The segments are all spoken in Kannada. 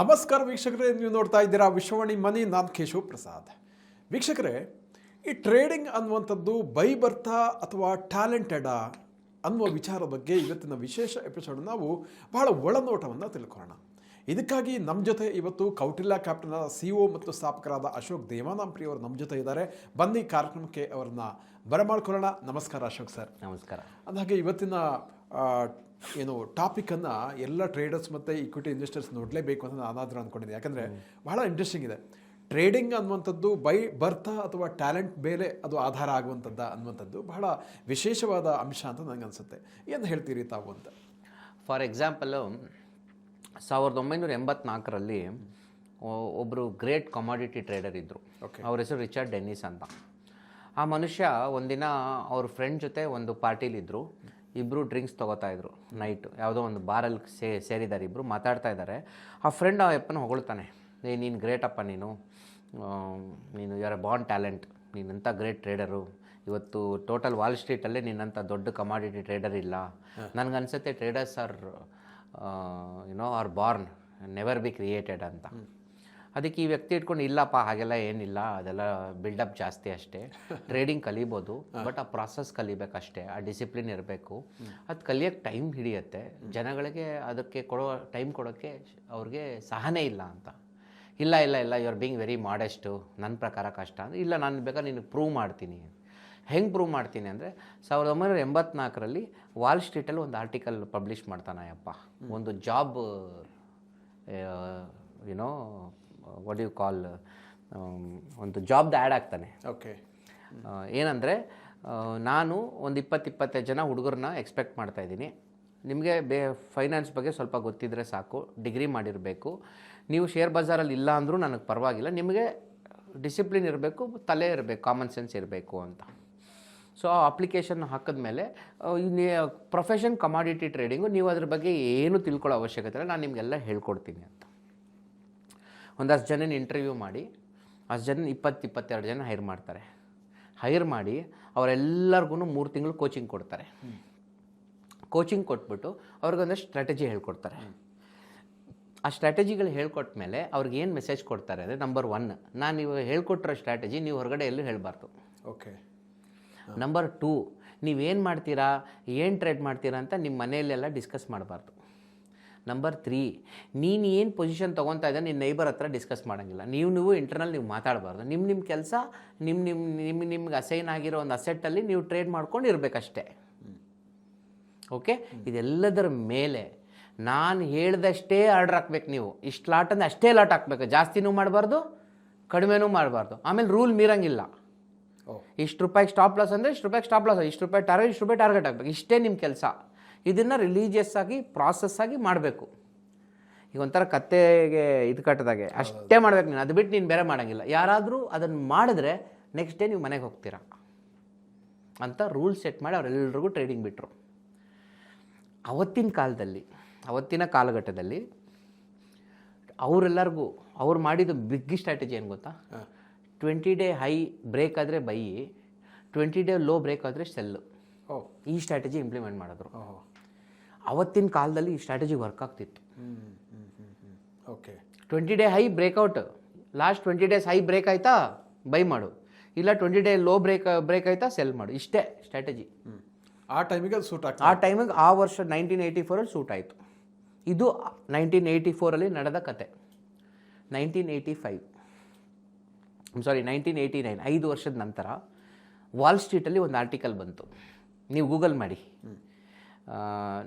ನಮಸ್ಕಾರ ವೀಕ್ಷಕರೇ ನೀವು ನೋಡ್ತಾ ಇದ್ದೀರಾ ವಿಶ್ವವಾಣಿ ಮನಿ ನಾನು ಕೇಶವ್ ಪ್ರಸಾದ್. ವೀಕ್ಷಕರೇ ಈ ಟ್ರೇಡಿಂಗ್ ಅನ್ನುವಂಥದ್ದು ಬೈ ಬರ್ತಾ ಅಥವಾ ಟ್ಯಾಲೆಂಟೆಡಾ ಅನ್ನುವ ವಿಚಾರ ಬಗ್ಗೆ ಇವತ್ತಿನ ವಿಶೇಷ ಎಪಿಸೋಡ್ ನಾವು ಬಹಳ ಒಳನೋಟವನ್ನು ತಿಳ್ಕೊಳ್ಳೋಣ. ಇದಕ್ಕಾಗಿ ನಮ್ಮ ಜೊತೆ ಇವತ್ತು ಕೌಟಿಲ್ಯ ಕ್ಯಾಪ್ಟನ್ ಸಿ ಒ ಮತ್ತು ಸ್ಥಾಪಕರಾದ ಅಶೋಕ್ ದೇವಾನಾಂಪ್ರಿ ಅವರು ನಮ್ಮ ಜೊತೆ ಇದ್ದಾರೆ. ಬನ್ನಿ ಕಾರ್ಯಕ್ರಮಕ್ಕೆ ಅವರನ್ನ ಬರಮಾಡ್ಕೊಳ್ಳೋಣ. ನಮಸ್ಕಾರ ಅಶೋಕ್ ಸರ್. ನಮಸ್ಕಾರ. ಅಂದಹಾಗೆ ಇವತ್ತಿನ ಏನು ಟಾಪಿಕನ್ನು ಎಲ್ಲ ಟ್ರೇಡರ್ಸ್ ಮತ್ತು ಇಕ್ವಿಟಿ ಇನ್ವೆಸ್ಟರ್ಸ್ ನೋಡಲೇಬೇಕು ಅಂತ ನಾನಾದರೂ ಅಂದ್ಕೊಂಡಿದ್ದೆ ಯಾಕಂದರೆ ಬಹಳ ಇಂಟ್ರೆಸ್ಟಿಂಗ್ ಇದೆ. ಟ್ರೇಡಿಂಗ್ ಅನ್ನುವಂಥದ್ದು ಬೈ ಬರ್ತಾ ಅಥವಾ ಟ್ಯಾಲೆಂಟ್ ಮೇಲೆ ಅದು ಆಧಾರ ಆಗುವಂಥದ್ದು ಅನ್ನುವಂಥದ್ದು ಬಹಳ ವಿಶೇಷವಾದ ಅಂಶ ಅಂತ ನನಗೆ ಅನಿಸುತ್ತೆ. ಏನು ಹೇಳ್ತೀರಿ ತಾವು ಅಂತ? ಫಾರ್ ಎಕ್ಸಾಂಪಲು ಸಾವಿರದ ಒಂಬೈನೂರ ಎಂಬತ್ನಾಲ್ಕರಲ್ಲಿ ಒಬ್ಬರು ಗ್ರೇಟ್ ಕಮಾಡಿಟಿ ಟ್ರೇಡರ್ ಇದ್ದರು ಓಕೆ ಅವ್ರ ಹೆಸರು ರಿಚರ್ಡ್ ಡೆನ್ನಿಸ್ ಅಂತ. ಆ ಮನುಷ್ಯ ಒಂದಿನ ಅವ್ರ ಫ್ರೆಂಡ್ ಜೊತೆ ಒಂದು ಪಾರ್ಟಿಲಿದ್ದರು ಇಬ್ಬರು ಡ್ರಿಂಕ್ಸ್ ತೊಗೋತಾ ಇದ್ರು ನೈಟ್ ಯಾವುದೋ ಒಂದು ಬಾರಲ್ಲಿ ಸೇ ಸೇರಿದ್ದಾರೆ ಇಬ್ಬರು ಮಾತಾಡ್ತಾ ಇದ್ದಾರೆ. ಆ ಫ್ರೆಂಡ್ ಆ ಅಪ್ಪನ ಹೊಗಳ್ತಾನೆ. ಏ ನೀನು ಗ್ರೇಟ್ ಅಪ್ಪ ನೀನು. ನೀನು ಯಾರ ಬಾಂಡ್ ಟ್ಯಾಲೆಂಟ್ ನೀನಂಥ ಗ್ರೇಟ್ ಟ್ರೇಡರು ಇವತ್ತು ಟೋಟಲ್ ವಾಲ್ ಸ್ಟ್ರೀಟಲ್ಲೇ ನಿನ್ನಂಥ ದೊಡ್ಡ ಕಮಾಡಿಟಿ ಟ್ರೇಡರ್ ಇಲ್ಲ. ನನಗನ್ಸುತ್ತೆ traders are you know are born never be created ಅಂತ. ಅದಕ್ಕೆ ಈ ವ್ಯಕ್ತಿ ಇಟ್ಕೊಂಡು ಇಲ್ಲಪ್ಪ ಹಾಗೆಲ್ಲ ಏನಿಲ್ಲ ಅದೆಲ್ಲ ಬಿಲ್ಡಪ್ ಜಾಸ್ತಿ ಅಷ್ಟೇ. ಟ್ರೇಡಿಂಗ್ ಕಲಿಬೋದು ಬಟ್ ಆ ಪ್ರಾಸೆಸ್ ಕಲಿಬೇಕಷ್ಟೇ. ಆ ಡಿಸಿಪ್ಲಿನ್ ಇರಬೇಕು. ಅದು ಕಲಿಯೋಕ್ಕೆ ಟೈಮ್ ಹಿಡಿಯುತ್ತೆ. ಜನಗಳಿಗೆ ಅದಕ್ಕೆ ಕೊಡೋ ಟೈಮ್ ಕೊಡೋಕ್ಕೆ ಅವ್ರಿಗೆ ಸಹನೆ ಇಲ್ಲ ಅಂತ. ಇಲ್ಲ ಇಲ್ಲ ಇಲ್ಲ you are being very modest ನನ್ನ ಪ್ರಕಾರ ಕಷ್ಟ ಅಂದರೆ ಇಲ್ಲ ನಾನು ಬೇಕಾದ್ರೆ ನಿನಗೆ ಪ್ರೂವ್ ಮಾಡ್ತೀನಿ. ಹೆಂಗೆ ಪ್ರೂವ್ ಮಾಡ್ತೀನಿ ಅಂದರೆ ಸಾವಿರದ ಒಂಬೈನೂರ ಎಂಬತ್ನಾಲ್ಕರಲ್ಲಿ ವಾಲ್ ಸ್ಟ್ರೀಟಲ್ಲಿ ಒಂದು ಆರ್ಟಿಕಲ್ ಪಬ್ಲಿಷ್ ಮಾಡ್ತಾನೆ ಅಪ್ಪ ಒಂದು job you know what you call ಒಂದು ಜಾಬ್ದು ಆ್ಯಡ್ ಆಗ್ತಾನೆ. ಓಕೆ ಏನಂದರೆ ನಾನು ಒಂದು ಇಪ್ಪತ್ತು ಇಪ್ಪತ್ತೈದು ಜನ ಹುಡುಗರನ್ನ ಎಕ್ಸ್ಪೆಕ್ಟ್ ಮಾಡ್ತಾ ಇದ್ದೀನಿ. ನಿಮಗೆ ಬೇ ಫೈನಾನ್ಸ್ ಬಗ್ಗೆ ಸ್ವಲ್ಪ ಗೊತ್ತಿದ್ದರೆ ಸಾಕು ಡಿಗ್ರಿ ಮಾಡಿರಬೇಕು. ನೀವು ಶೇರ್ ಬಜಾರಲ್ಲಿ ಇಲ್ಲ ಅಂದರೂ ನನಗೆ ಪರವಾಗಿಲ್ಲ. ನಿಮಗೆ ಡಿಸಿಪ್ಲಿನ್ ಇರಬೇಕು ತಲೆ ಇರಬೇಕು ಕಾಮನ್ ಸೆನ್ಸ್ ಇರಬೇಕು ಅಂತ. ಸೊ ಆ ಅಪ್ಲಿಕೇಶನ್ ಹಾಕಿದ್ಮೇಲೆ ಪ್ರೊಫೆಷನ್ ಕಮಾಡಿಟಿ ಟ್ರೇಡಿಂಗು ನೀವು ಅದ್ರ ಬಗ್ಗೆ ಏನು ತಿಳ್ಕೊಳ್ಳೋ ಅವಶ್ಯಕತೆ ಇಲ್ಲ. ನಾನು ನಿಮಗೆಲ್ಲ ಹೇಳ್ಕೊಡ್ತೀನಿ ಅಂತ. ಒಂದಷ್ಟು ಜನನ ಇಂಟರ್ವ್ಯೂ ಮಾಡಿ ಅಷ್ಟು ಜನ ಇಪ್ಪತ್ತು ಇಪ್ಪತ್ತೆರಡು ಜನ ಹೈರ್ ಮಾಡ್ತಾರೆ. ಹೈರ್ ಮಾಡಿ ಅವರೆಲ್ಲರಿಗೂ ಮೂರು ತಿಂಗಳು ಕೋಚಿಂಗ್ ಕೊಡ್ತಾರೆ. ಕೋಚಿಂಗ್ ಕೊಟ್ಬಿಟ್ಟು ಅವ್ರಿಗೊಂದಷ್ಟು ಸ್ಟ್ರಾಟಜಿ ಹೇಳ್ಕೊಡ್ತಾರೆ. ಆ ಸ್ಟ್ರಾಟಜಿಗಳು ಹೇಳ್ಕೊಟ್ಟ ಮೇಲೆ ಅವ್ರಿಗೆ ಏನು ಮೆಸೇಜ್ ಕೊಡ್ತಾರೆ ಅಂದರೆ ನಂಬರ್ ಒನ್ ನಾನು ನೀವು ಹೇಳ್ಕೊಟ್ಟಿರೋ ಸ್ಟ್ರಾಟಜಿ ನೀವು ಹೊರಗಡೆ ಎಲ್ಲೂ ಹೇಳಬಾರ್ದು. ಓಕೆ ನಂಬರ್ ಟೂ ನೀವೇನು ಮಾಡ್ತೀರಾ ಏನು ಟ್ರೇಡ್ ಮಾಡ್ತೀರಾ ಅಂತ ನಿಮ್ಮ ಮನೆಯಲ್ಲೆಲ್ಲ ಡಿಸ್ಕಸ್ ಮಾಡಬಾರ್ದು. ನಂಬರ್ ತ್ರೀ ನೀನು ಏನು ಪೊಸಿಷನ್ ತೊಗೊತಾ ಇದ್ದ ನಿನ್ನ ನೈಬರ್ ಹತ್ರ ಡಿಸ್ಕಸ್ ಮಾಡೋಂಗಿಲ್ಲ. ನೀವು ನೀವು ಇಂಟರ್ನಲ್ ನೀವು ಮಾತಾಡಬಾರ್ದು. ನಿಮ್ಮ ನಿಮ್ಮ ಕೆಲಸ ನಿಮ್ಮ ನಿಮ್ಮ ನಿಮ್ಮ ನಿಮ್ಗೆ ಅಸೈನ್ ಆಗಿರೋ ಒಂದು ಅಸೆಟ್ಟಲ್ಲಿ ನೀವು ಟ್ರೇಡ್ ಮಾಡ್ಕೊಂಡು ಇರಬೇಕಷ್ಟೇ. ಓಕೆ ಇದೆಲ್ಲದರ ಮೇಲೆ ನಾನು ಹೇಳ್ದಷ್ಟೇ ಆರ್ಡ್ರ್ ಹಾಕ್ಬೇಕು ನೀವು. ಇಷ್ಟು ಲಾಟ್ ಅಂದರೆ ಅಷ್ಟೇ ಲಾಟ್ ಹಾಕ್ಬೇಕು. ಜಾಸ್ತಿನೂ ಮಾಡಬಾರ್ದು ಕಡಿಮೆನೂ ಮಾಡಬಾರ್ದು. ಆಮೇಲೆ ರೂಲ್ ಮೀರಂಗಿಲ್ಲ. ಓ. ಇಷ್ಟು ರೂಪಾಯಿಗೆ ಸ್ಟಾಪ್ ಲಾಸ್ ಅಂದರೆ ಇಷ್ಟು ರೂಪಾಯಿಗೆ ಸ್ಟಾಪ್ ಲಾಸ್ ಇಷ್ಟು ರೂಪಾಯಿ ಟಾರ್ಗೆಟ್ ಇಷ್ಟು ರೂಪಾಯಿ ಟಾರ್ಗೆಟ್ ಆಗಬೇಕು ಇಷ್ಟೇ ನಿಮ್ಮ ಕೆಲಸ. ಇದನ್ನು ರಿಲೀಜಿಯಸ್ ಆಗಿ ಪ್ರಾಸೆಸ್ ಆಗಿ ಮಾಡಬೇಕು. ಈಗ ಒಂಥರ ಕತ್ತೆಗೆ ಇದು ಕಟ್ಟದಾಗೆ. ಅಷ್ಟೇ ಮಾಡ್ಬೇಕು ನೀನು. ಅದು ಬಿಟ್ಟು ನೀನು ಬೇರೆ ಮಾಡೋಂಗಿಲ್ಲ. ಯಾರಾದರೂ ಅದನ್ನು ಮಾಡಿದ್ರೆ ನೆಕ್ಸ್ಟ್ ಡೇ ನೀವು ಮನೆಗೆ ಹೋಗ್ತೀರಾ? ಅಂತ ರೂಲ್ ಸೆಟ್ ಮಾಡಿ ಅವರೆಲ್ಲರಿಗೂ ಟ್ರೇಡಿಂಗ್ ಬಿಟ್ಟರು ಅವತ್ತಿನ ಕಾಲದಲ್ಲಿ ಅವತ್ತಿನ ಕಾಲಘಟ್ಟದಲ್ಲಿ ಅವರೆಲ್ಲರಿಗೂ ಅವ್ರು ಮಾಡಿದ ಬಿಗ್ ಸ್ಟ್ರಾಟಜಿ ಏನು ಗೊತ್ತಾ? ಟ್ವೆಂಟಿ ಡೇ ಹೈ ಬ್ರೇಕ್ ಆದರೆ buy twenty day low break ಆದರೆ ಸೆಲ್ಲು ಓ. ಈ ಸ್ಟ್ರಾಟಜಿ ಇಂಪ್ಲಿಮೆಂಟ್ ಮಾಡಿದ್ರು. ಅವತ್ತಿನ ಕಾಲದಲ್ಲಿ ಈ ಸ್ಟ್ರಾಟಜಿ ವರ್ಕ್ ಆಗ್ತಿತ್ತು. Okay twenty day high breakout last twenty days high break ಆಯಿತಾ? ಬೈ ಮಾಡು. ಇಲ್ಲ twenty day low break break ಆಯ್ತಾ? ಸೆಲ್ ಮಾಡು. ಇಷ್ಟೇ ಸ್ಟ್ರಾಟಜಿ ಆ ಟೈಮಿಗೆ ಅದು ಸೂಟ್ ಆಗ್ತದೆ ಆ ಟೈಮಿಗೆ ಆ ವರ್ಷ ನೈನ್ಟೀನ್ ಏಯ್ಟಿ ಫೋರಲ್ಲಿ ಸೂಟ್ ಆಯಿತು. ಇದು ನೈನ್ಟೀನ್ ಏಯ್ಟಿ ಫೋರಲ್ಲಿ ನಡೆದ ಕತೆ. Nineteen eighty five sorry nineteen eighty nine ಐದು ವರ್ಷದ ನಂತರ ವಾಲ್ ಸ್ಟ್ರೀಟಲ್ಲಿ ಒಂದು ಆರ್ಟಿಕಲ್ ಬಂತು. ನೀವು ಗೂಗಲ್ ಮಾಡಿ.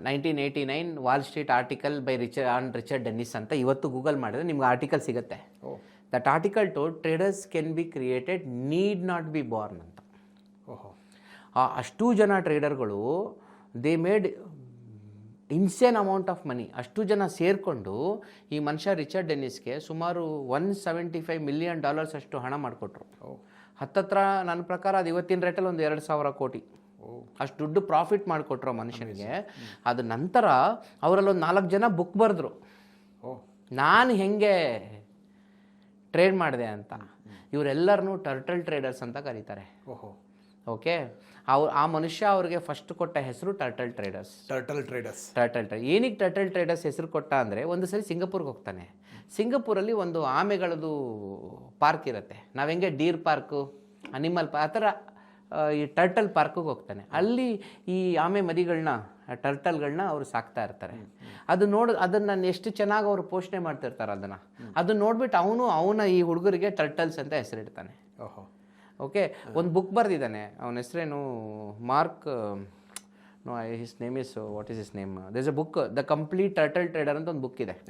Nineteen eighty nine Wall Street article by Richard on Richard Dennis ಅಂತ ಇವತ್ತು ಗೂಗಲ್ ಮಾಡಿದ್ರೆ ನಿಮ್ಗೆ ಆರ್ಟಿಕಲ್ ಸಿಗುತ್ತೆ. That article to traders can be created need not be born ಅಂತ. ಓಹೋ. ಆ ಅಷ್ಟು ಜನ ಟ್ರೇಡರ್ಗಳು they made insane amount of money ಅಷ್ಟು ಜನ ಸೇರಿಕೊಂಡು ಈ ಮನುಷ್ಯ ರಿಚರ್ಡ್ ಡೆನ್ನಿಸ್ಗೆ ಸುಮಾರು one seventy five million dollars ಅಷ್ಟು ಹಣ ಮಾಡಿಕೊಟ್ರು. ಹತ್ತತ್ರ ನನ್ನ ಪ್ರಕಾರ ಅದು ಇವತ್ತಿನ ರೇಟಲ್ಲಿ ಒಂದು ಎರಡು ಸಾವಿರ ಕೋಟಿ. ಅಷ್ಟು ದುಡ್ಡು ಪ್ರಾಫಿಟ್ ಮಾಡಿಕೊಟ್ರು ಮನುಷ್ಯನಿಗೆ. ಅದು ನಂತರ ಅವರಲ್ಲೊಂದು ನಾಲ್ಕು ಜನ ಬುಕ್ ಬರೆದ್ರು. ನಾನು ಹೆಂಗೆ ಟ್ರೇಡ್ ಮಾಡಿದೆ ಅಂತ. ಇವರೆಲ್ಲರನ್ನೂ ಟರ್ಟಲ್ ಟ್ರೇಡರ್ಸ್ ಅಂತ ಕರೀತಾರೆ. ಓಹೋ. ಓಕೆ ಅವ್ರು ಆ ಮನುಷ್ಯ ಅವ್ರಿಗೆ ಫಸ್ಟ್ ಕೊಟ್ಟ ಹೆಸರು turtle traders turtle traders turtle tray ಏನಿಗೆ ಟರ್ಟಲ್ ಟ್ರೇಡರ್ಸ್ ಹೆಸರು ಕೊಟ್ಟ ಅಂದರೆ ಒಂದು ಸರಿ ಸಿಂಗಪುರ್ಗೆ ಹೋಗ್ತಾನೆ. ಸಿಂಗಪುರಲ್ಲಿ ಒಂದು ಆಮೆಗಳದು ಪಾರ್ಕ್ ಇರುತ್ತೆ. ನಾವು ಹೆಂಗೆ ಡೀರ್ ಪಾರ್ಕು ಅನಿಮಲ್ ಪಾರ್ಕ್ ಆ ಥರ ಈ ಟರ್ಟಲ್ ಪಾರ್ಕಿಗೆ ಹೋಗ್ತಾನೆ. ಅಲ್ಲಿ ಈ ಆಮೆ ಮರಿಗಳನ್ನ ಟರ್ಟಲ್ಗಳನ್ನ ಅವರು ಸಾಕ್ತಾ ಇರ್ತಾರೆ. ಅದು ನೋಡ್ ಅದನ್ನ ಎಷ್ಟು ಚೆನ್ನಾಗಿ ಅವರು ಪೋಷಣೆ ಮಾಡ್ತಿರ್ತಾರೆ ಅದನ್ನ. ಅದನ್ನ ನೋಡ್ಬಿಟ್ಟು ಅವನು ಅವನ ಈ ಹುಡುಗರಿಗೆ ಟರ್ಟಲ್ಸ್ ಅಂತ ಹೆಸರಿಡ್ತಾನೆ. ಓಹೋ. ಓಕೆ? ಒಂದು ಬುಕ್ ಬರೆದಿದ್ದಾನೆ. ಅವನ ಹೆಸರೇನು Mark no I his name is what is is name this a book the complete turtle trader ಅಂತ ಒಂದು ಬುಕ್ ಇದೆ.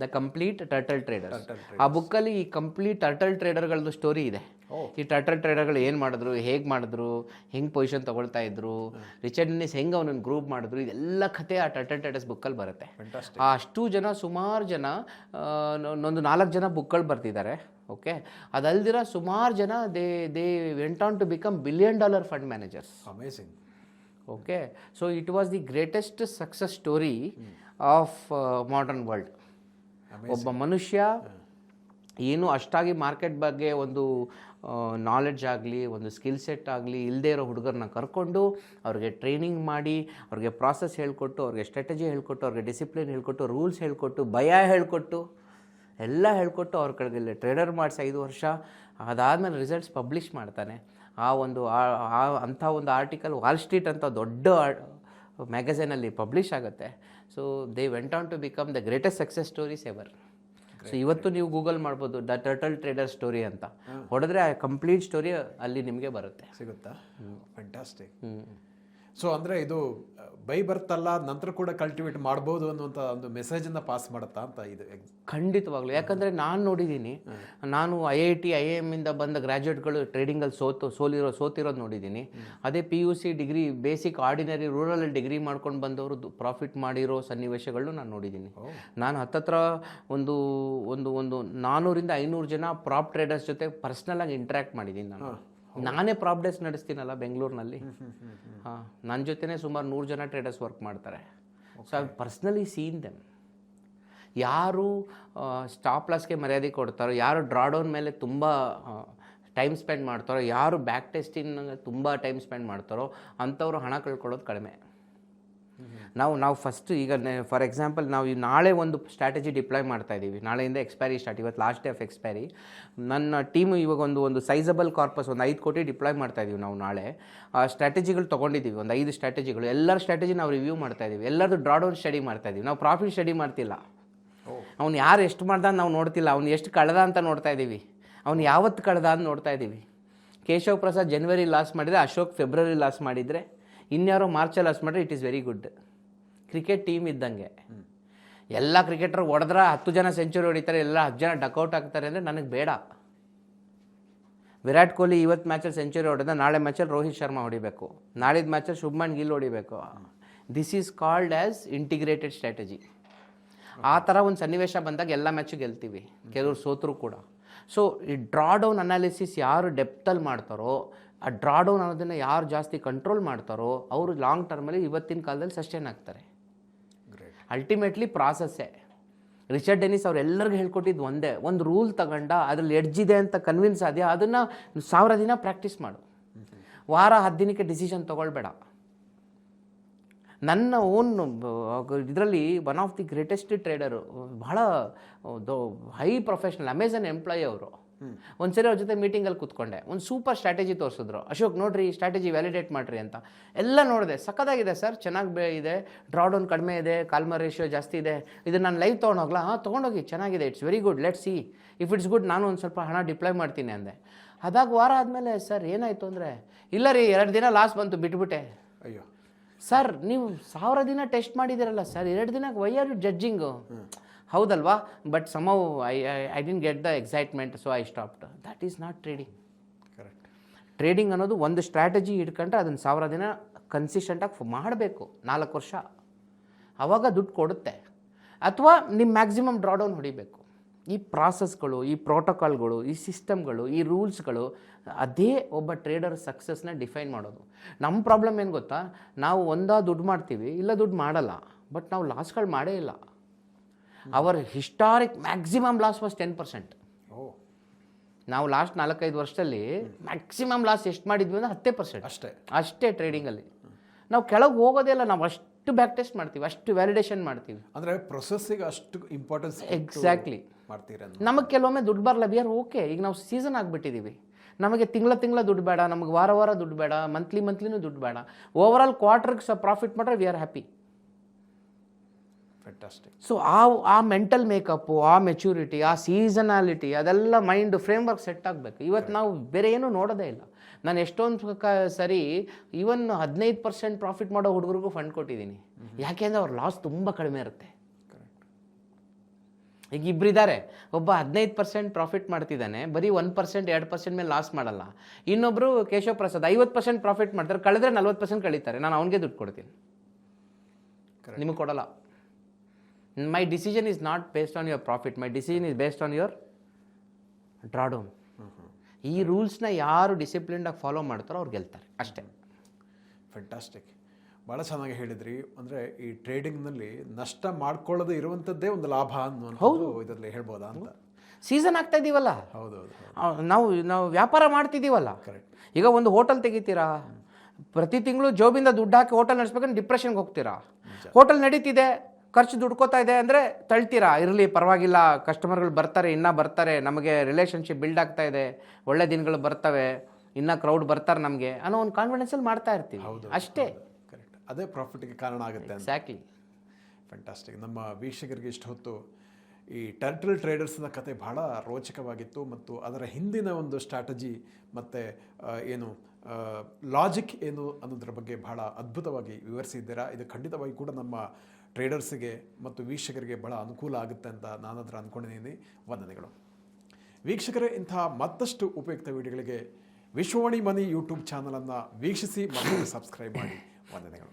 ದ ಕಂಪ್ಲೀಟ್ ಟರ್ಟಲ್ ಟ್ರೇಡರ್ ಆ ಬುಕ್ಕಲ್ಲಿ ಈ ಕಂಪ್ಲೀಟ್ ಟರ್ಟಲ್ ಟ್ರೇಡರ್ಗಳದ್ದು ಸ್ಟೋರಿ ಇದೆ. ಈ ಟರ್ಟಲ್ ಟ್ರೇಡರ್ಗಳು ಏನು ಮಾಡಿದ್ರು ಹೇಗೆ ಮಾಡಿದ್ರು ಹೆಂಗೆ ಪೊಸಿಷನ್ ತೊಗೊಳ್ತಾ ಇದ್ರು ರಿಚರ್ಡ್ ನಿಸ್ ಹೆಂಗೆ ಅವನನ್ನು ಗ್ರೂಪ್ ಮಾಡಿದ್ರು ಇದೆಲ್ಲ ಕತೆ ಆ ಟರ್ಟಲ್ ಟ್ರೇಡರ್ಸ್ ಬುಕ್ಕಲ್ಲಿ ಬರುತ್ತೆ. ಅಷ್ಟು ಜನ ಸುಮಾರು ಜನ ಒಂದು ನಾಲ್ಕು ಜನ ಬುಕ್ಗಳು ಬರ್ತಿದ್ದಾರೆ ಓಕೆ ಅದಲ್ದಿರ ಸುಮಾರು ಜನ they they went on to become billion dollar fund managers amazing okay so it was the greatest success story of modern world ಒಬ್ಬ ಮನುಷ್ಯ ಏನು ಅಷ್ಟಾಗಿ ಮಾರ್ಕೆಟ್ ಬಗ್ಗೆ ಒಂದು ನಾಲೆಡ್ಜ್ ಆಗಲಿ, ಒಂದು ಸ್ಕಿಲ್ ಸೆಟ್ ಆಗಲಿ ಇಲ್ಲದೇ ಇರೋ ಹುಡುಗರನ್ನ ಕರ್ಕೊಂಡು ಅವ್ರಿಗೆ ಟ್ರೈನಿಂಗ್ ಮಾಡಿ, ಅವ್ರಿಗೆ ಪ್ರಾಸೆಸ್ ಹೇಳ್ಕೊಟ್ಟು, ಅವ್ರಿಗೆ ಸ್ಟ್ರಾಟಜಿ ಹೇಳ್ಕೊಟ್ಟು, ಅವ್ರಿಗೆ ಡಿಸಿಪ್ಲಿನ್ ಹೇಳ್ಕೊಟ್ಟು ರೂಲ್ಸ್ ಹೇಳ್ಕೊಟ್ಟು, ಭಯ ಹೇಳಿಕೊಟ್ಟು, ಎಲ್ಲ ಹೇಳ್ಕೊಟ್ಟು ಅವ್ರ ಕಡೆಗೆ ಟ್ರೇಡರ್ ಮಾಡಿಸಿ ಐದು ವರ್ಷ, ಅದಾದಮೇಲೆ ರಿಸಲ್ಟ್ಸ್ ಪಬ್ಲಿಷ್ ಮಾಡ್ತಾನೆ. ಆ ಒಂದು, ಆ- ಅಂಥ ಒಂದು ಆರ್ಟಿಕಲ್ ವಾಲ್ ಸ್ಟ್ರೀಟ್ ಅಂತ ದೊಡ್ಡ ಮ್ಯಾಗಝೈನಲ್ಲಿ ಪಬ್ಲಿಷ್ ಆಗುತ್ತೆ. So they went on to become the greatest success stories ever so ಇವತ್ತು ನೀವು ಗೂಗಲ್ ಮಾಡ್ಬೋದು ದ ಟರ್ಟಲ್ ಟ್ರೇಡರ್ ಸ್ಟೋರಿ ಅಂತ. ಹೊಡೆದ್ರೆ ಆ ಕಂಪ್ಲೀಟ್ ಸ್ಟೋರಿ ಅಲ್ಲಿ ನಿಮಗೆ ಬರುತ್ತೆ. ಸಿಗುತ್ತಾ? ಫ್ಯಾಂಟಾಸ್ಟಿಕ್ ಸೊ ಅಂದರೆ ಇದು ಬೈ ಬರ್ತಲ್ಲ ನಂತರ ಕೂಡ ಕಲ್ಟಿವೇಟ್ ಮಾಡ್ಬೋದು ಅನ್ನುವಂಥ ಒಂದು ಮೆಸೇಜನ್ನು ಪಾಸ್ ಮಾಡುತ್ತಾ ಅಂತ ಇದು ಖಂಡಿತವಾಗ್ಲು. ಯಾಕಂದರೆ ನಾನು ನೋಡಿದ್ದೀನಿ ನಾನು I I T I M ಇಂದ ಬಂದ ಗ್ರ್ಯಾಜುಯೇಟ್ಗಳು ಟ್ರೇಡಿಂಗಲ್ಲಿ ಸೋತು ಸೋಲಿರೋ ಸೋತಿರೋದು ನೋಡಿದ್ದೀನಿ ಅದೇ P U C degree basic ordinary ರೂರಲಲ್ಲಿ degree ಮಾಡ್ಕೊಂಡು ಬಂದವರು ಪ್ರಾಫಿಟ್ ಮಾಡಿರೋ ಸನ್ನಿವೇಶಗಳನ್ನು ನಾನು ನೋಡಿದ್ದೀನಿ ನಾನು ಹತ್ತತ್ರ ಒಂದು ಒಂದು ಒಂದು ನಾನ್ನೂರಿಂದ ಐನೂರು ಜನ ಪ್ರಾಪ್ ಟ್ರೇಡರ್ಸ್ ಜೊತೆ ಪರ್ಸ್ನಲಾಗಿ ಇಂಟ್ರ್ಯಾಕ್ಟ್ ಮಾಡಿದ್ದೀನಿ ನಾನು. ನಾನೇ ಪ್ರಾಪ್ ಡೇಸ್ ನಡೆಸ್ತೀನಲ್ಲ ಬೆಂಗಳೂರಿನಲ್ಲಿ. ಹಾಂ ನನ್ನ ಜೊತೆನೇ ಸುಮಾರು ನೂರು ಜನ ಟ್ರೇಡರ್ಸ್ ವರ್ಕ್ ಮಾಡ್ತಾರೆ. So I personally seen them ಯಾರು ಸ್ಟಾಪ್ ಲಾಸ್ಗೆ ಮರ್ಯಾದೆ ಕೊಡ್ತಾರೋ ಯಾರು ಡ್ರಾಡೌನ್ ಮೇಲೆ ತುಂಬ ಟೈಮ್ ಸ್ಪೆಂಡ್ ಮಾಡ್ತಾರೋ ಯಾರು ಬ್ಯಾಕ್ ಟೆಸ್ಟಿಂಗ್ ತುಂಬ ಟೈಮ್ ಸ್ಪೆಂಡ್ ಮಾಡ್ತಾರೋ ಅಂಥವ್ರು ಹಣ ಕಳ್ಕೊಳ್ಳೋದು ಕಡಿಮೆ. ನಾವು ನಾವು ಫಸ್ಟ್ ಈಗ ಫಾರ್ ಎಕ್ಸಾಂಪಲ್ ನಾವು ಈ ನಾಳೆ ಒಂದು ಸ್ಟ್ರಾಟಜಿ ಡಿಪ್ಲಾಯ್ ಮಾಡ್ತಾ ಇದ್ದೀವಿ. ನಾಳೆಯಿಂದ ಎಕ್ಸ್ಪೈರಿ ಸ್ಟಾರ್ಟ್ ಇವತ್ತು ಲಾಸ್ಟ್ ಡೇ ಆಫ್ ಎಕ್ಸ್ಪೈರಿ ನನ್ನ ಟೀಮು ಇವಾಗ ಒಂದು ಒಂದು ಸೈಜಬಲ್ ಕಾರ್ಪಸ್ ಒಂದು ಐದು ಕೋಟಿ ಡಿಪ್ಲಾಯ್ ಮಾಡ್ತಾ ಇದ್ದೀವಿ ನಾವು ನಾಳೆ. ಆ ಸ್ಟ್ರಾಟಜಿಗಳು ತೊಗೊಂಡಿದ್ದೀವಿ. ಒಂದು ಐದು ಸ್ಟ್ರಾಟಜಿಗಳು ಎಲ್ಲರ ಸ್ಟ್ರಾಟಜಿ ನಾವು ರಿವ್ಯೂ ಮಾಡ್ತಾ ಇದ್ದೀವಿ. ಎಲ್ಲರದು ಡ್ರಾಡೌನ್ ಸ್ಟಡಿ ಮಾಡ್ತಾ ಇದ್ದೀವಿ. ನಾವು ಪ್ರಾಫಿಟ್ ಸ್ಟಡಿ ಮಾಡ್ತಿಲ್ಲ. ಅವ್ನು ಯಾರು ಎಷ್ಟು ಮಾಡ್ದ ನಾವು ನೋಡ್ತಿಲ್ಲ. ಅವ್ನು ಎಷ್ಟು ಕಳೆದ ಅಂತ ನೋಡ್ತಾ ಇದ್ದೀವಿ. ಅವ್ನು ಯಾವತ್ತು ಕಳೆದ ಅಂತ ನೋಡ್ತಾ ಇದ್ದೀವಿ. ಕೇಶವ್ ಪ್ರಸಾದ್ ಜನವರಿ ಲಾಸ್ ಮಾಡಿದರೆ ಅಶೋಕ್ ಫೆಬ್ರವರಿ ಲಾಸ್ ಮಾಡಿದರೆ ಇನ್ಯಾರೋ ಮಾರ್ಚಲ್ಲಿ ಲಾಸ್ ಮಾಡಿದ್ರೆ it is very good cricket team ಇದ್ದಂಗೆ. ಎಲ್ಲ ಕ್ರಿಕೆಟರ್ ಹೊಡೆದ್ರೆ ಹತ್ತು ಜನ ಸೆಂಚುರಿ ಹೊಡಿತಾರೆ, ಎಲ್ಲ ಹತ್ತು ಜನ ಡಕೌಟ್ ಆಗ್ತಾರೆ ಅಂದರೆ ನನಗೆ ಬೇಡ. ವಿರಾಟ್ ಕೊಹ್ಲಿ ಇವತ್ತು ಮ್ಯಾಚಲ್ಲಿ ಸೆಂಚುರಿ ಹೊಡೆದ, ನಾಳೆ ಮ್ಯಾಚಲ್ಲಿ ರೋಹಿತ್ ಶರ್ಮಾ ಹೊಡಿಬೇಕು. ನಾಳಿದ ಮ್ಯಾಚಲ್ಲಿ ಶುಭ್ಮನ್ ಗಿಲ್ ಹೊಡಿಬೇಕು. This is called as integrated strategy ಆ ಥರ ಒಂದು ಸನ್ನಿವೇಶ ಬಂದಾಗ ಎಲ್ಲ ಮ್ಯಾಚು ಗೆಲ್ತೀವಿ. ಕೆಲವರು ಸೋತರು ಕೂಡ. ಸೊ ಈ ಡ್ರಾ ಡೌನ್ ಅನಾಲಿಸಿಸ್ ಯಾರು ಡೆಪ್ತಲ್ಲಿ ಮಾಡ್ತಾರೋ ಆ ಡ್ರಾಡೌನ್ ಅನ್ನೋದನ್ನು ಯಾರು ಜಾಸ್ತಿ ಕಂಟ್ರೋಲ್ ಮಾಡ್ತಾರೋ ಅವರು ಲಾಂಗ್ ಟರ್ಮಲ್ಲಿ ಇವತ್ತಿನ ಕಾಲದಲ್ಲಿ ಸಸ್ಟೈನ್ ಆಗ್ತಾರೆ. ಅಲ್ಟಿಮೇಟ್ಲಿ ಪ್ರಾಸೆಸ್ಸೇ ರಿಚರ್ಡ್ ಡೆನಿಸ್ ಅವ್ರು ಎಲ್ಲರಿಗೂ ಹೇಳ್ಕೊಟ್ಟಿದ್ದು ಒಂದೇ ಒಂದು ರೂಲ್ ತಗೊಂಡ ಅದ್ರಲ್ಲಿ ಎಡ್ಜಿದೆ ಅಂತ ಕನ್ವಿನ್ಸ್ ಆದ್ಯ ಅದನ್ನು ಸಾವಿರ ದಿನ ಪ್ರಾಕ್ಟೀಸ್ ಮಾಡು. ವಾರ ಹತ್ತು ದಿನಕ್ಕೆ ಡಿಸಿಷನ್ ತೊಗೊಳ್ಬೇಡ. ನನ್ನ ಓನ್ ಇದರಲ್ಲಿ one of the greatest trader ಬಹಳ ಹೈ ಪ್ರೊಫೆಷ್ನಲ್ ಅಮೆಝನ್ ಎಂಪ್ಲಾಯಿ ಅವರು. ಒಂದ್ಸರಿ ಅವ್ರ ಜೊತೆ ಮೀಟಿಂಗಲ್ಲಿ ಕೂತ್ಕೊಂಡೆ. ಒಂದು ಸೂಪರ್ ಸ್ಟ್ರಾಟಜಿ ತೋರಿಸಿದ್ರು. ಅಶೋಕ್ ನೋಡ್ರಿ ಸ್ಟ್ರಾಟಜಿ ವ್ಯಾಲಿಡೇಟ್ ಮಾಡ್ರಿ ಅಂತ. ಎಲ್ಲ ನೋಡಿದೆ. ಸಖತ್ತಾಗಿದೆ ಸರ್. ಚೆನ್ನಾಗಿ ಬೇ ಇದೆ. ಡ್ರಾಡೌನ್ ಕಡಿಮೆ ಇದೆ. ಕಾಲ್ಮ ರೇಷಿಯೋ ಜಾಸ್ತಿ ಇದೆ. ಇದು ನಾನು ಲೈವ್ ತೊಗೊಂಡೋಗ್ಲಾ ಹಾಂ ತೊಗೊಂಡೋಗಿ. ಚೆನ್ನಾಗಿದೆ. It's very good let see if it's good ನಾನು ಒಂದು ಸ್ವಲ್ಪ ಹಣ ಡಿಪ್ಲಾಯ್ ಮಾಡ್ತೀನಿ ಅಂದೆ. ಅದಾಗ ವಾರ ಆದಮೇಲೆ ಸರ್ ಏನಾಯಿತು ಅಂದರೆ ಇಲ್ಲ ರೀ ಎರಡು ದಿನ ಲಾಸ್ ಬಂತು ಬಿಟ್ಬಿಟ್ಟೆ. ಅಯ್ಯೋ. ಸರ್ ನೀವು ಸಾವಿರ ದಿನ ಟೆಸ್ಟ್ ಮಾಡಿದ್ದೀರಲ್ಲ ಸರ್. ಎರಡು ದಿನಕ್ಕೆ ವೈ ಆರ್ ಯು ಜಡ್ಜಿಂಗು ಹೌದಲ್ವಾ? But some I I didn't get the excitement so I stopped that is not trading correct trading ಅನ್ನೋದು ಒಂದು ಸ್ಟ್ರಾಟಜಿ ಇಟ್ಕೊಂಡ್ರೆ ಅದನ್ನು ಸಾವಿರ ದಿನ ಕನ್ಸಿಸ್ಟೆಂಟಾಗಿ ಮಾಡಬೇಕು. ನಾಲ್ಕು ವರ್ಷ. ಆವಾಗ ದುಡ್ಡು ಕೊಡುತ್ತೆ. ಅಥವಾ ನಿಮ್ಮ ಮ್ಯಾಕ್ಸಿಮಮ್ ಡ್ರಾಡೌನ್ ಹೊಡಿಬೇಕು. ಈ ಪ್ರಾಸೆಸ್ಗಳು ಈ ಪ್ರೋಟೋಕಾಲ್ಗಳು ಈ ಸಿಸ್ಟಮ್ಗಳು ಈ ರೂಲ್ಸ್ಗಳು ಅದೇ ಒಬ್ಬ ಟ್ರೇಡರ್ ಸಕ್ಸಸ್ನ ಡಿಫೈನ್ ಮಾಡೋದು. ನಮ್ಮ ಪ್ರಾಬ್ಲಮ್ ಏನು ಗೊತ್ತಾ? ನಾವು ಒಂದಾ ದುಡ್ಡು ಮಾಡ್ತೀವಿ ಇಲ್ಲ ದುಡ್ಡು ಮಾಡಲ್ಲ. ಬಟ್ ನಾವು ಲಾಸ್ಗಳು ಮಾಡೇ ಇಲ್ಲ. Our historic maximum loss was ten percent ನಾವು ಲಾಸ್ಟ್ ನಾಲ್ಕೈದು ವರ್ಷದಲ್ಲಿ ಮ್ಯಾಕ್ಸಿಮಮ್ ಲಾಸ್ ಎಷ್ಟು ಮಾಡಿದ್ವಿ ಅಂದರೆ ಹತ್ತೇ ಪರ್ಸೆಂಟ್ ಅಷ್ಟೇ. ಅಷ್ಟೇ ಟ್ರೇಡಿಂಗಲ್ಲಿ ನಾವು ಕೆಳಗೆ ಹೋಗೋದೇ ಇಲ್ಲ ನಾವು ಅಷ್ಟು ಬ್ಯಾಕ್ ಟೆಸ್ಟ್ ಮಾಡ್ತೀವಿ ಅಷ್ಟು ವ್ಯಾಲಿಡೇಷನ್ ಮಾಡ್ತೀವಿ. ಅಂದರೆ ಪ್ರೊಸೆಸ್ಸಿಗೆ ಅಷ್ಟು ಇಂಪಾರ್ಟೆನ್ಸ್ ಎಕ್ಸಾಕ್ಟ್ಲಿ ಮಾಡ್ತೀರ ನಮಗೆ ಕೆಲವೊಮ್ಮೆ ದುಡ್ಡು ಬರಲ್ಲ ಬಿಯರ್ ಓಕೆ ಈಗ ನಾವು ಸೀಸನ್ ಆಗಿಬಿಟ್ಟಿದ್ದೀವಿ ನಮಗೆ ತಿಂಗಳ ತಿಂಗಳ ದುಡ್ಡು ಬೇಡ ನಮಗೆ ವಾರ ವಾರ ದುಡ್ಡು ಬೇಡ ಮಂತ್ಲಿ ಮಂತ್ಲಿನೂ ದುಡ್ಡು ಬೇಡ. ಓವರ್ ಆಲ್ ಕ್ವಾರ್ಟರ್ಗೆ ಸಹ ಪ್ರಾಫಿಟ್ ಮಾಡ್ರೆ we are happy fantastic so ಆ ಆ ಮೆಂಟಲ್ ಮೇಕಪ್ಪು ಆ ಮೆಚುರಿಟಿ ಆ ಸೀಸನಾಲಿಟಿ ಅದೆಲ್ಲ ಮೈಂಡ್ ಫ್ರೇಮ್ವರ್ಕ್ ಸೆಟ್ ಆಗಬೇಕು. ಇವತ್ತು ನಾವು ಬೇರೆ ಏನೂ ನೋಡೋದೇ ಇಲ್ಲ. ನಾನು ಎಷ್ಟೊಂದು ಕ ಸರಿ ಈವನ್ ಹದಿನೈದು ಪರ್ಸೆಂಟ್ ಪ್ರಾಫಿಟ್ ಮಾಡೋ ಹುಡುಗರಿಗೂ ಫಂಡ್ ಕೊಟ್ಟಿದ್ದೀನಿ. ಯಾಕೆಂದರೆ ಅವ್ರ ಲಾಸ್ ತುಂಬ ಕಡಿಮೆ ಇರುತ್ತೆ. ಈಗ ಇಬ್ಬರಿದ್ದಾರೆ ಒಬ್ಬ ಹದಿನೈದು ಪರ್ಸೆಂಟ್ ಪ್ರಾಫಿಟ್ ಮಾಡ್ತಿದ್ದಾನೆ ಬರೀ ಒನ್ ಪರ್ಸೆಂಟ್ ಎರಡು ಪರ್ಸೆಂಟ್ ಮೇಲೆ ಲಾಸ್ ಮಾಡಲ್ಲ. ಇನ್ನೊಬ್ಬರು ಕೇಶವ ಪ್ರಸಾದ್ ಐವತ್ತು ಪರ್ಸೆಂಟ್ ಪ್ರಾಫಿಟ್ ಮಾಡ್ತಾರೆ ಕಳೆದ್ರೆ ನಲ್ವತ್ತು ಪರ್ಸೆಂಟ್ ಕಳೀತಾರೆ. ನಾನು ಅವನಿಗೆ ದುಡ್ಡು ಕೊಡ್ತೀನಿ. ನಿಮಗೆ ಕೊಡಲ್ಲ. My decision is not based on your profit my decision is based on your drawdown ಈ ರೂಲ್ಸ್ನ ಯಾರು ಡಿಸಿಪ್ಲಿನ್ಡಾಗಿ ಫಾಲೋ ಮಾಡ್ತಾರೋ ಅವ್ರು ಗೆಲ್ತಾರೆ. ಅಷ್ಟೇ. ಫ್ಯಾಂಟಾಸ್ಟಿಕ್ ಭಾಳ ಚೆನ್ನಾಗಿ ಹೇಳಿದ್ರಿ. ಅಂದರೆ ಈ ಟ್ರೇಡಿಂಗ್ನಲ್ಲಿ ನಷ್ಟ ಮಾಡ್ಕೊಳ್ಳೋದು ಇರುವಂಥದ್ದೇ ಒಂದು ಲಾಭ ಅನ್ನುವಂಥದ್ದು ಇದರಲ್ಲಿ ಹೇಳ್ಬೋದಾ ಅಂತ? ಸೀಸನ್ ಆಗ್ತಾ ಇದೀವಲ್ಲ? ಹೌದು ನಾವು ನಾವು ವ್ಯಾಪಾರ ಮಾಡ್ತಿದ್ದೀವಲ್ಲ ಕರೆಕ್ಟ್ ಈಗ ಒಂದು ಹೋಟೆಲ್ ತೆಗಿತೀರಾ? ಪ್ರತಿ ತಿಂಗಳು ಜೋಬಿಂದ ದುಡ್ಡು ಹಾಕಿ ಹೋಟೆಲ್ ನಡೆಸ್ಬೇಕಂದ್ರೆ ಡಿಪ್ರೆಷನ್ಗೆ ಹೋಗ್ತೀರಾ? ಹೋಟೆಲ್ ನಡೀತಿದೆ. ಖರ್ಚು ದುಡ್ಕೋತಾ ಇದೆ ಅಂದರೆ ತಳ್ತೀರಾ? ಇರಲಿ ಪರವಾಗಿಲ್ಲ. ಕಸ್ಟಮರ್ಗಳು ಬರ್ತಾರೆ ಇನ್ನೂ ಬರ್ತಾರೆ. ನಮಗೆ ರಿಲೇಷನ್ಶಿಪ್ ಬಿಲ್ಡ್ ಆಗ್ತಾ ಇದೆ. ಒಳ್ಳೆ ದಿನಗಳು ಬರ್ತವೆ. ಇನ್ನೂ ಕ್ರೌಡ್ ಬರ್ತಾರೆ ನಮಗೆ ಅನ್ನೋ ಒಂದು ಕಾನ್ಫಿಡೆನ್ಸಲ್ಲಿ ಮಾಡ್ತಾ ಇರ್ತೀವಿ. ಅಷ್ಟೇ. ಕರೆಕ್ಟ್ ಅದೇ ಪ್ರಾಫಿಟ್ಗೆ ಕಾರಣ ಆಗುತ್ತೆ ಎಕ್ಸಾಕ್ಟ್ಲಿ ಫ್ಯಾಂಟಾಸ್ಟಿಕ್ ನಮ್ಮ ವೀಕ್ಷಕರಿಗೆ ಇಷ್ಟು ಹೊತ್ತು ಈ ಟರ್ಟಲ್ ಟ್ರೇಡರ್ಸ್ನ ಕತೆ ಬಹಳ ರೋಚಕವಾಗಿತ್ತು ಮತ್ತು ಅದರ ಹಿಂದಿನ ಒಂದು ಸ್ಟ್ರಾಟಜಿ ಮತ್ತು ಏನು ಲಾಜಿಕ್ ಏನು ಅನ್ನೋದ್ರ ಬಗ್ಗೆ ಬಹಳ ಅದ್ಭುತವಾಗಿ ವಿವರಿಸಿದ್ದೀರಾ? ಇದು ಖಂಡಿತವಾಗಿ ಕೂಡ ನಮ್ಮ ಟ್ರೇಡರ್ಸಿಗೆ ಮತ್ತು ವೀಕ್ಷಕರಿಗೆ ಬಹಳ ಅನುಕೂಲ ಆಗುತ್ತೆ ಅಂತ ನಾನದ್ರ ಅಂದ್ಕೊಂಡಿದ್ದೀನಿ ವಂದನೆಗಳು. ವೀಕ್ಷಕರೇ ಇಂತಹ ಮತ್ತಷ್ಟು ಉಪಯುಕ್ತ ವಿಡಿಯೋಗಳಿಗೆ ವಿಶ್ವವಾಣಿ ಮನಿ ಯೂಟ್ಯೂಬ್ ಚಾನಲನ್ನು ವೀಕ್ಷಿಸಿ ಮತ್ತು ಸಬ್ಸ್ಕ್ರೈಬ್ ಮಾಡಿ. ವಂದನೆಗಳು.